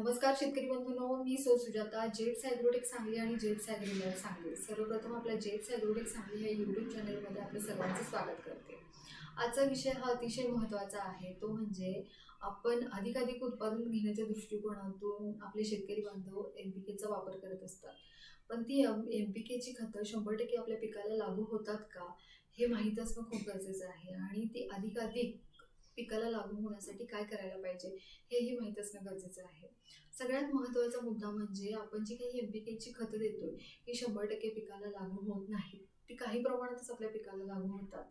नमस्कार शेतकरी बंधूंनो मी सौ सुजाता जेट्स ॲग्रोटेक सांगली आणि जेट्स ॲग्रीलॅब सांगली. सर्वप्रथम आपल्या जेट्स ॲग्रोटेक सांगली या यूट्यूब चॅनलमध्ये आपलं सर्वांचं स्वागत करते. आजचा विषय हा अतिशय महत्त्वाचा आहे. तो म्हणजे आपण अधिकाधिक उत्पादन घेण्याच्या दृष्टिकोनातून आपले शेतकरी बांधव एम पी केचा वापर करत असतात. पण ती एम पी केची खतं शंभर टक्के आपल्या पिकाला लागू होतात का हे माहीत असणं खूप गरजेचं आहे. आणि ती अधिकाधिक पिकाला लागू होण्यासाठी काय करायला पाहिजे हेही माहीत असणं गरजेचं आहे. सगळ्यात महत्त्वाचा मुद्दा म्हणजे आपण जी काही एम पी केची खतं देतोय ही शंभर टक्के पिकाला लागू होत नाही. ती काही प्रमाणातच आपल्या पिकाला लागू होतात.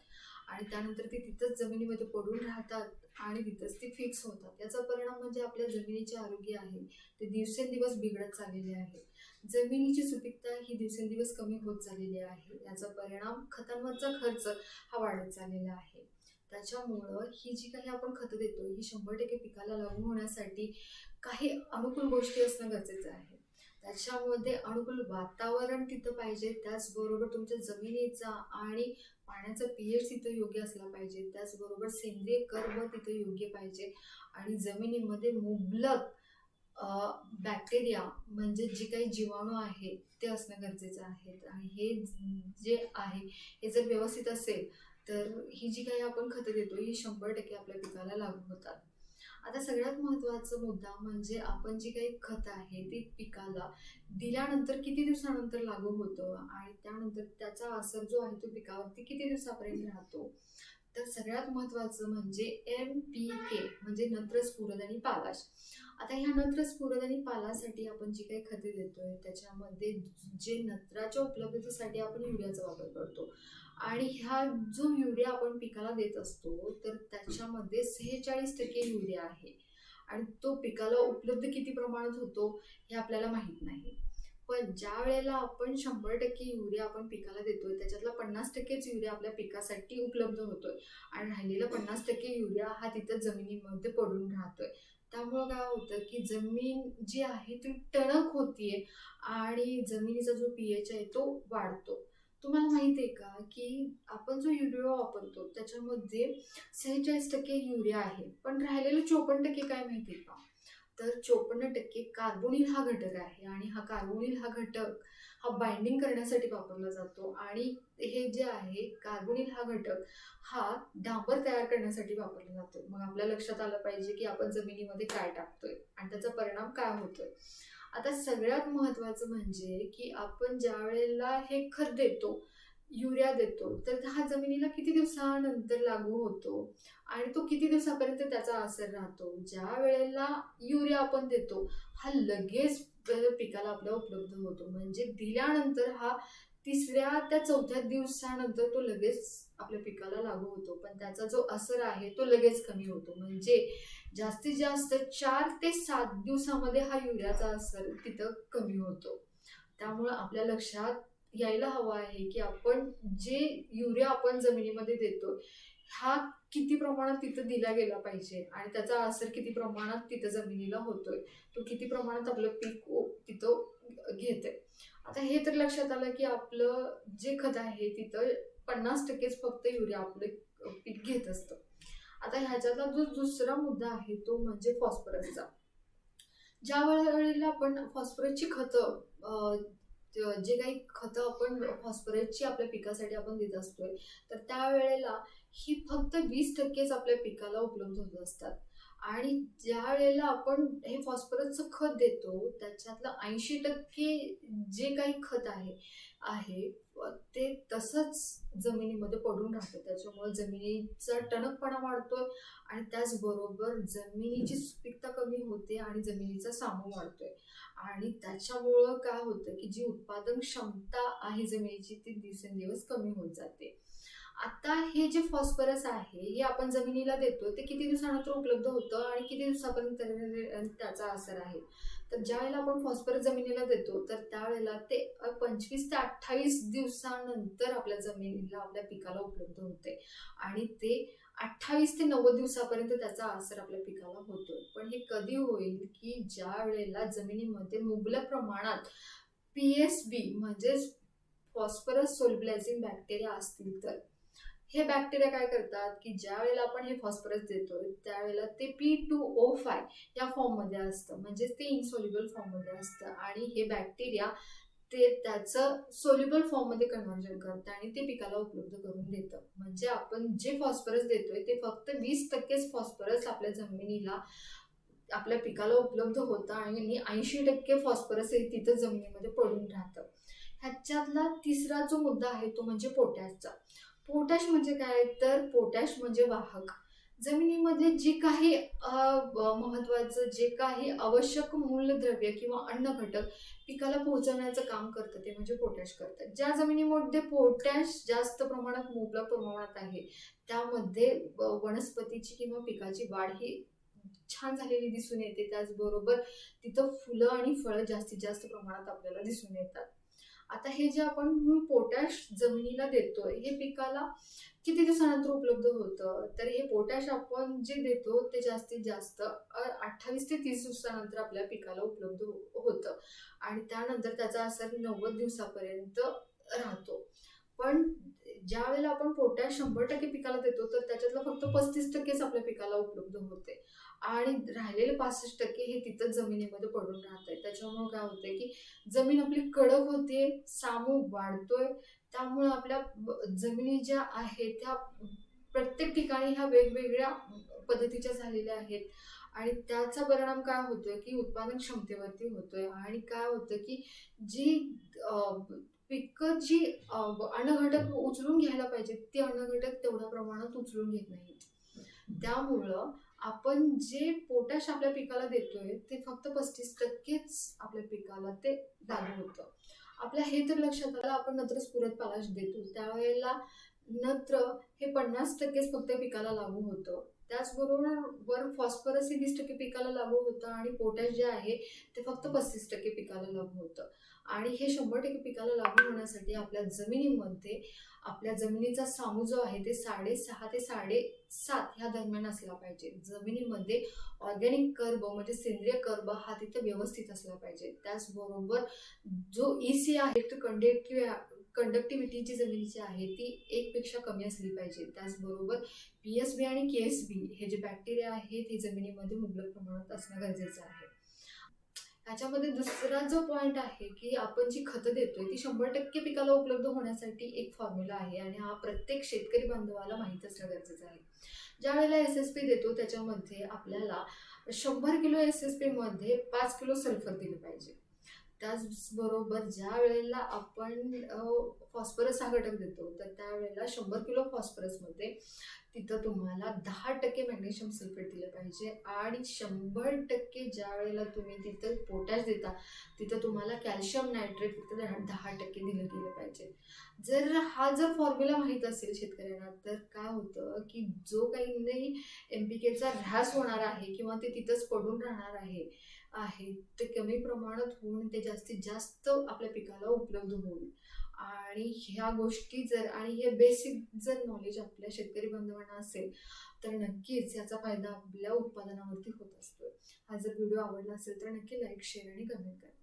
आणि त्यानंतर ती तिथंच जमिनीमध्ये पडून राहतात आणि तिथंच ती फिक्स होतात. याचा परिणाम म्हणजे आपल्या जमिनीचे आरोग्य आहे ते दिवसेंदिवस बिघडत चाललेले आहे. जमिनीची सुपीकता ही दिवसेंदिवस कमी होत चाललेली आहे. याचा परिणाम खतांवरचा खर्च हा वाढत चाललेला आहे. त्याच्यामुळं ही जी काही आपण खतं देतो ही शंभर टक्के पिकाला लागू होण्यासाठी काही अनुकूल गोष्टी असणं गरजेचं आहे. त्याच्यामध्ये अनुकूल वातावरण तिथं पाहिजे त्याचबरोबर तुमच्या जमिनीचा आणि पाण्याचा पी एच तिथं योग्य असला पाहिजे त्याचबरोबर सेंद्रिय कर्म तिथं योग्य पाहिजे आणि जमिनीमध्ये मुबलक बॅक्टेरिया म्हणजे जे काही जीवाणू आहेत ते असणं गरजेचं आहे. आणि हे जे आहे हे जर व्यवस्थित असेल तर ही जी काही आपण खतं देतो ही शंभर टक्के आपल्या पिकाला लागू होतात. आता सगळ्यात महत्त्वाचा मुद्दा म्हणजे आपण जी काही खतं आहे ती पिकाला दिल्यानंतर किती दिवसानंतर लागू होतं आणि त्यानंतर त्याचा असर जो आहे तो पिकावरती किती दिवसापर्यंत राहतो? तर सगळ्यात महत्त्वाचं म्हणजे एम पी के म्हणजे नत्र स्फुरद आणि पालाश. आता ह्या नत्र स्फुरद आणि पालासाठी आपण जी काही खते देतोय त्याच्यामध्ये जे नत्राच्या उपलब्धतेसाठी आपण युरियाचा वापर करतो. आणि ह्या जो युरिया आपण पिकाला देत असतो तर त्याच्यामध्ये सेहेचाळीस टक्के युरिया आहे. आणि तो पिकाला उपलब्ध किती प्रमाणात होतो हे आपल्याला माहीत नाही. पण ज्या वेळेला आपण शंभर टक्के युरिया आपण पिकाला देतोय त्याच्यातला पन्नास टक्केच युरिया आपल्या पिकासाठी उपलब्ध होतोय. आणि राहिलेला पन्नास टक्के युरिया हा तिथं जमिनीमध्ये पडून राहतोय. त्यामुळं काय होतं की जमीन जी आहे ती टणक होतीये आणि जमिनीचा जो पी एच आहे तो वाढतो. तुम्हाला माहिती आहे का की आपण जो युरिया वापरतो त्याच्यामध्ये सेहेचाळीस टक्के युरिया आहे. पण राहिलेलं चोपन्न टक्के काय माहिती आहे का? तर चोपन्न टक्के कार्बोनिल हा घटक आहे आणि हा कार्बोनिल हा घटक हा बाइंडिंग करण्यासाठी वापरला जातो. आणि हे जे आहे कार्बोनिल हा घटक हा डांबर तयार करण्यासाठी वापरला जातो. मग आपल्या लक्षात आलं पाहिजे की आपण जमिनीमध्ये काय टाकतोय आणि त्याचा परिणाम काय होतोय. आता सगळ्यात महत्त्वाचं म्हणजे की आपण ज्या वेळेला हे खत देतो युरिया देतो. तर हा जमिनीला किती दिवसानंतर लागू होतो? आणि तो किती दिवसापर्यंत त्याचा असर राहतो? ज्या वेळेला युरिया आपण देतो हा लगेच पिकाला आपल्या उपलब्ध होतो. म्हणजे दिल्यानंतर हा तिसऱ्या त्या चौथ्या दिवसानंतर तो लगेच आपल्या पिकाला लागू होतो. पण त्याचा जो असर आहे तो लगेच कमी होतो. म्हणजे जास्तीत जास्त चार ते सात दिवसामध्ये हा युरियाचा असर तिथं कमी होतो. त्यामुळं आपल्या लक्षात यायला हवं आहे की आपण जे युरिया आपण जमिनीमध्ये देतो हा किती प्रमाणात तिथं दिला गेला पाहिजे आणि त्याचा असर किती प्रमाणात तिथं जमिनीला होतोय तो किती प्रमाणात आपलं पीक तिथं घेते आता हे तर लक्षात आलं की आपलं जे खत आहे तिथं पन्नास टक्केच फक्त युरिया आपलं पीक घेत असतं. आता ह्याच्यातला जो दुसरा मुद्दा आहे तो म्हणजे फॉस्फरसचा. ज्या वेळेला आपण फॉस्फरसची खतं जे काही खतं आपण फॉस्फरसची आपल्या पिकासाठी आपण देत असतोय तर त्यावेळेला ही फक्त वीस टक्केच आपल्या पिकाला उपलब्ध होत असतात. आणि ज्या वेळेला आपण हे फॉस्फरसचं खत देतो त्याच्यातलं ऐंशी टक्के जे काही खत आहे आहे ते तसंच जमिनीमध्ये पडून राहतं. त्याच्यामुळे जमिनीचा टणकपणा वाढतोय आणि त्याचबरोबर जमिनीची सुपीकता कमी होते आणि जमिनीचा सामू वाढतोय. आणि त्याच्यामुळं काय होतं की जी उत्पादन क्षमता आहे जमिनीची ती दिवसेंदिवस कमी होत जाते. आता हे जे फॉस्फरस आहे हे आपण जमिनीला देतो ते किती दिवसानंतर उपलब्ध होतं आणि किती दिवसापर्यंत त्याचा असर आहे? तर ज्या वेळेला आपण फॉस्फरस जमिनीला देतो तर त्यावेळेला ते पंचवीस ते अठ्ठावीस दिवसानंतर आपल्या जमिनीला आपल्या पिकाला उपलब्ध होते. आणि ते अठ्ठावीस ते नव्वद दिवसापर्यंत त्याचा असर आपल्या पिकाला होतो पण हे कधी होईल की ज्या वेळेला जमिनीमध्ये मुबलक प्रमाणात पी एस बी म्हणजेच फॉस्फरस सोल्बिलायझिंग बॅक्टेरिया असतील तर? हे बॅक्टेरिया काय करतात की ज्या वेळेला आपण हे फॉस्फरस देतोय त्यावेळेला ते पी टू ओ फाय या फॉर्ममध्ये असतं. म्हणजेच ते इनसॉल्युबल फॉर्ममध्ये असतं. आणि हे बॅक्टेरिया ते त्याचं सोल्युबल फॉर्ममध्ये कन्व्हर्जन करतं आणि ते पिकाला उपलब्ध करून देतं. म्हणजे आपण जे फॉस्फरस देतोय ते फक्त वीस टक्केच फॉस्फरस आपल्या जमिनीला आपल्या पिकाला उपलब्ध होतं आणि ऐंशी टक्के फॉस्फरस हे तिथं जमिनीमध्ये पडून राहतं. ह्याच्यातला तिसरा जो मुद्दा आहे तो म्हणजे पोटॅशचा पोटॅश म्हणजे काय? तर पोटॅश म्हणजे वाहक. जमिनीमधले जे काही महत्वाचं जे काही आवश्यक मूलद्रव्य किंवा अन्न घटक पिकाला पोहोचवण्याचं काम करतं ते म्हणजे पोटॅश करतं ज्या जमिनीमध्ये पोटॅश जास्त प्रमाणात मुबलक प्रमाणात आहे त्यामध्ये वनस्पतीची किंवा पिकाची वाढ ही छान झालेली दिसून येते. त्याचबरोबर तिथं फुलं आणि फळं जास्तीत जास्त प्रमाणात आपल्याला दिसून येतात. आता हे जे आपण पोटॅश जमिनीला देतोय हे पिकाला किती दिवसानंतर उपलब्ध होतं? तर हे पोटॅश आपण जे देतो ते जास्तीत जास्त अठ्ठावीस ते तीस दिवसानंतर आपल्या पिकाला उपलब्ध हो, होतं. आणि त्यानंतर त्याचा असर नव्वद दिवसापर्यंत राहतो. पण ज्या वेळेला आपण पोटॅश शंभर टक्के पिकाला देतो तर त्याच्यातलं फक्त पस्तीस टक्केच आपल्या पिकाला उपलब्ध होते. आणि राहिलेले पासष्ट टक्के हे तिथंच जमिनीमध्ये पडून राहत आहे त्याच्यामुळे काय होतंय की जमीन आपली कडक होते सामू वाढतोय. त्यामुळे आपल्या जमिनी ज्या आहेत त्या प्रत्येक ठिकाणी ह्या वेगवेगळ्या पद्धतीच्या झालेल्या आहेत. आणि त्याचा परिणाम काय होतोय की उत्पादन क्षमतेवरती होतोय. आणि काय होतं की जी पिकं जी अन्नघटक उचलून घ्यायला पाहिजे ती अन्नघटक तेवढ्या प्रमाणात उचलून घेत नाहीत. त्यामुळं आपण जे पोटॅश आपल्या पिकाला देतोय ते फक्त पस्तीस टक्केच आपल्या पिकाला ते लागू होतं. आपल्या हे तर लक्षात आलं आपण नत्र स्फुरत पालाश देतो. त्यावेळेला नत्र हे पन्नास टक्केच फक्त पिकाला लागू होतं. त्याचबरोबर वर फॉस्फरस हे वीस टक्के पिकाला लागू होतं आणि पोटॅश जे आहे ते फक्त पस्तीस टक्के पिकाला लागू होतं. आणि हे शंभर टक्के पिकाला लागू होण्यासाठी आपल्या जमिनीमध्ये आपल्या जमिनीचा सामू जो आहे ते साडेसहा ते साडेसात ह्या दरम्यान असला पाहिजे. जमिनीमध्ये ऑर्गॅनिक कर्ब म्हणजे सेंद्रिय कर्ब हा तिथे व्यवस्थित असला पाहिजे. त्याचबरोबर जो ई सी आहे तो कंडक्टिव्ह कंडक्टिव्हिटी जी जमिनीची आहे ती एकपेक्षा कमी असली पाहिजे. त्याचबरोबर पी एस बी आणि के एस बी हे जे बॅक्टेरिया आहेत हे जमिनीमध्ये मुबलक प्रमाणात असणं गरजेचं आहे. त्याच्यामध्ये दुसरा जो पॉईंट आहे की आपण जी खतं देतोय ती शंभर टक्के पिकाला उपलब्ध होण्यासाठी एक फॉर्म्युला आहे आणि हा प्रत्येक शेतकरी बांधवाला माहीत असणं गरजेचं आहे. ज्या वेळेला एस एस पी देतो त्याच्यामध्ये आपल्याला शंभर किलो एस एस पीमध्ये पाच किलो सल्फर दिलं पाहिजे. त्याचबरोबर ज्या वेळेला आपण फॉस्फरस हा घटक देतो तर त्यावेळेला शंभर किलो फॉस्फरसमध्ये तिथं तुम्हाला दहा टक्के मॅग्नेशियम सल्फेट दिलं पाहिजे आणि शंभर टक्के ज्या वेळेला तुम्ही तिथं पोटॅश देता तिथं तुम्हाला कॅल्शियम नायट्रेट तिथं दहा टक्के दिलं गेलं पाहिजे. जर हा जर फॉर्म्युला माहीत असेल शेतकऱ्यांना तर काय होतं की जो काही नाही एम पी केचा ऱ्हास होणार आहे किंवा ते तिथंच पडून राहणार आहे आहेत ते कमी प्रमाणात होऊन ते जास्तीत जास्त आपल्या पिकाला उपलब्ध होईल. आणि ह्या गोष्टी जर आणि हे बेसिक जर नॉलेज आपल्या शेतकरी बांधवांना असेल तर नक्कीच याचा फायदा आपल्या उत्पादनावरती होत असतो हा जर व्हिडिओ आवडला असेल तर नक्की लाईक शेअर आणि कमेंट करा.